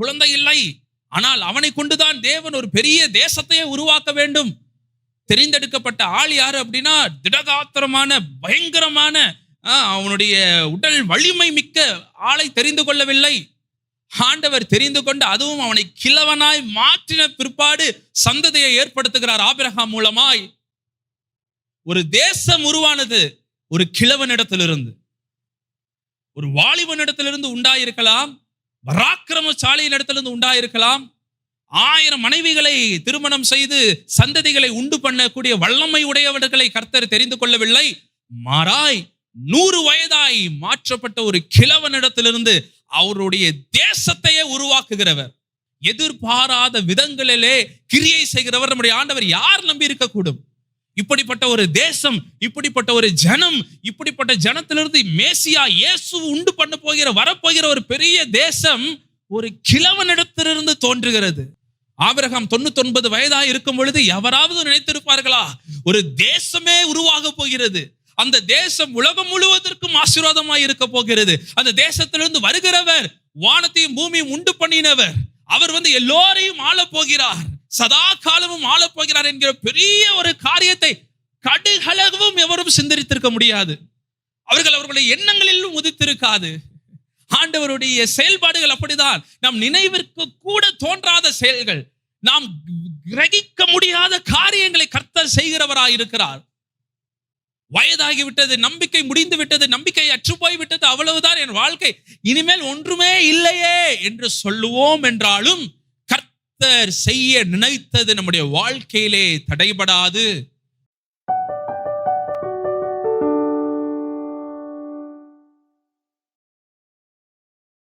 குழந்தை இல்லை. ஆனால் அவனை கொண்டுதான் தேவன் ஒரு பெரிய தேசத்தையே உருவாக்க வேண்டும். தெரிந்தெடுக்கப்பட்ட ஆள் யாரு அப்படின்னா திடகாத்திரமான பயங்கரமான அவனுடைய உடல் வலிமை மிக்க ஆளை தெரிந்து கொள்ளவில்லை. ஆண்டவர் தெரிந்து கொண்டு அதுவும் அவனை கிழவனாய் மாற்றின பிற்பாடு சந்ததியை ஏற்படுத்துகிறார் ஆபிரகாம் மூலமாய். ஒரு தேசம் உருவானது ஒரு கிழவனிடத்திலிருந்து. ஒரு வாலிபனிடத்திலிருந்து உண்டாயிருக்கலாம். பராக்கிரமசாலியின் இடத்திலிருந்து உண்டாயிருக்கலாம். ஆயிரம் மனைவிகளை திருமணம் செய்து சந்ததிகளை உண்டு பண்ணக்கூடிய வல்லமை உடையவர்களை கர்த்தர் தெரிந்து கொள்ளவில்லை. மாறாய் நூறு வயதாய் மாற்றப்பட்ட ஒரு கிழவனிடத்திலிருந்து அவருடைய தேசத்தையே உருவாக்குகிறவர். எதிர்பாராத விதங்களிலே கிரியை செய்கிறவர் நம்முடைய ஆண்டவர் யார் நம்பி இருக்கக்கூடும்? இப்படிப்பட்ட ஒரு தேசம் இப்படிப்பட்ட ஒரு ஜனம் இப்படிப்பட்ட ஜனத்திலிருந்து மேசியா இயேசு உண்டு பண்ண போகிற வரப்போகிற ஒரு பெரிய தேசம் ஒரு கிழவனிடத்திலிருந்து தோன்றுகிறது. ஆபிரகாம் தொண்ணூத்தி ஒன்பது வயதா இருக்கும் பொழுது எவராவது நினைத்திருப்பார்களா? ஒரு தேசமே உருவாக போகிறது. அந்த தேசம் உலகம் முழுவதற்கும் ஆசீர்வாதமாய் இருக்க போகிறது. அந்த தேசத்திலிருந்து வருகிறவர் வானத்தையும் பூமியும் உண்டு பண்ணினவர். அவர் வந்து எல்லோரையும் ஆள போகிறார். சதா காலமும் ஆளப் போகிறார் என்கிற பெரிய ஒரு காரியத்தை கடுகளவும் எவரும் சிந்தரித்திருக்க முடியாது. அவர்கள் அவர்களுடைய எண்ணங்களிலும் உதித்திருக்காது. ஆண்டவருடைய செயல்பாடுகள் அப்படிதான். நம் நினைவிற்கு கூட தோன்றாத செயல்கள். நாம் கிரகிக்க முடியாத காரியங்களை கர்த்தர் செய்கிறவராய் இருக்கிறார் வயதாகி விட்டது நம்பிக்கை முடிந்து விட்டது நம்பிக்கை அற்று போய் விட்டது அவ்வளவுதான் என் வாழ்க்கை. இனிமேல் ஒன்றுமே இல்லையே என்று சொல்லுவோம் என்றாலும் கர்த்தர் செய்ய நினைத்தது நம்முடைய வாழ்க்கையிலே தடைபடாது.